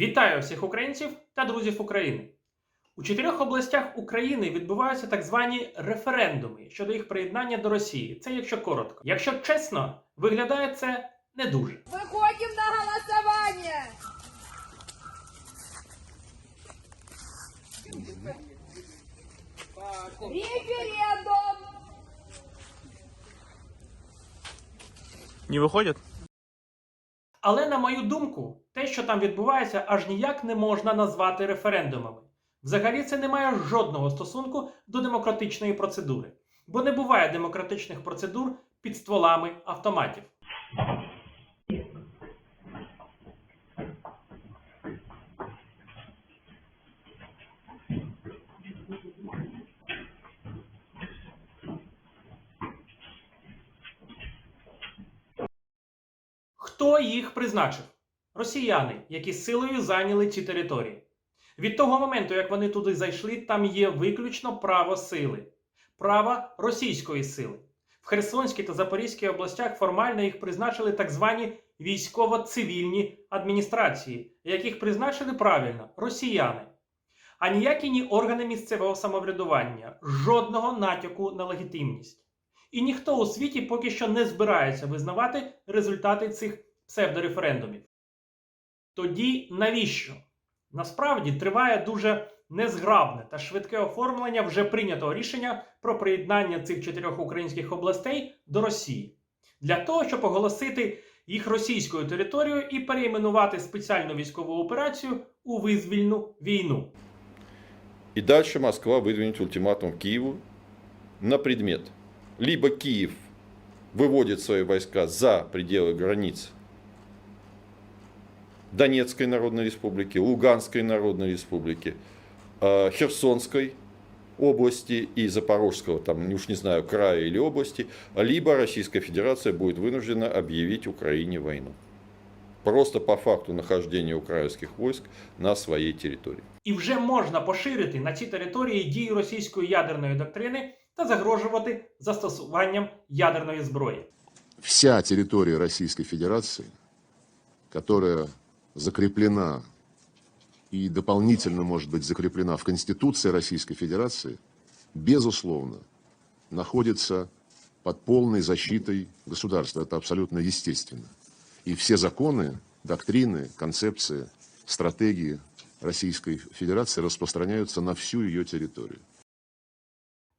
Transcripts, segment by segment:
Вітаю всіх українців та друзів України. У чотирьох областях України відбуваються так звані референдуми щодо їх приєднання до Росії. Це якщо коротко. Якщо чесно, виглядає це не дуже. Выходим на голосование! Референдум! Не выходит? Але на мою думку, те, що там відбувається, аж ніяк не можна назвати референдумами. Взагалі це не має жодного стосунку до демократичної процедури, бо не буває демократичних процедур під стволами автоматів. Хто їх призначив? Росіяни, які силою зайняли ці території. Від того моменту, як вони туди зайшли, там є виключно право сили, право російської сили. В Херсонській та Запорізькій областях формально їх призначили так звані військово-цивільні адміністрації, яких призначили правильно росіяни. А ніякі ні органи місцевого самоврядування, жодного натяку на легітимність. І ніхто у світі поки що не збирається визнавати результати цих псевдореферендумів. Тоді навіщо? Насправді триває дуже незграбне та швидке оформлення вже прийнятого рішення про приєднання цих чотирьох українських областей до Росії для того, щоб оголосити їх російською територією і перейменувати спеціальну військову операцію у визвільну війну. И дальше Москва выдвинет ультиматум Киеву на предмет. Либо Киев выводит свои войска за пределы границ Донецкой Народной Республики, Луганской Народной Республики, э, Херсонской области и Запорожского, там, уж не знаю, края или области, либо Российская Федерация будет вынуждена объявить Украине войну. Просто по факту нахождения украинских войск на своей территории. І вже можна поширити на ці території дію російської ядерної доктрини та загрожувати застосуванням ядерної зброї. вся территория Российской Федерации, которая закреплена и дополнительно может быть закреплена в Конституции Российской Федерации, безусловно, находится под полной защитой государства. Это абсолютно естественно. И все законы, доктрины, концепции, стратегии Российской Федерации распространяются на всю ее территорию.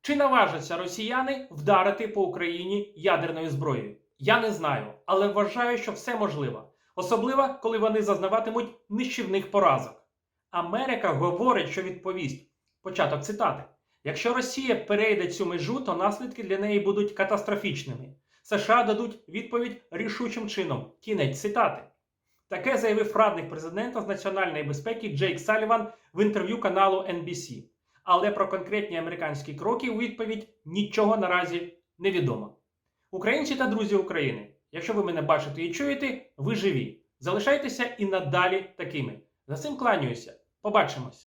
Чи наважаться росіяни вдарити по Україні ядерною зброєю? Я не знаю, але вважаю, що все можливо. Особливо, коли вони зазнаватимуть нищівних поразок. Америка говорить, що відповість. Початок цитати. Якщо Росія перейде цю межу, то наслідки для неї будуть катастрофічними. США дадуть відповідь рішучим чином. Кінець цитати. Таке заявив радник президента з національної безпеки Джейк Саліван в інтерв'ю каналу NBC. Але про конкретні американські кроки у відповідь нічого наразі не відомо. Українці та друзі України, якщо ви мене бачите і чуєте, ви живі. Залишайтеся і надалі такими. За цим кланяюся. Побачимось!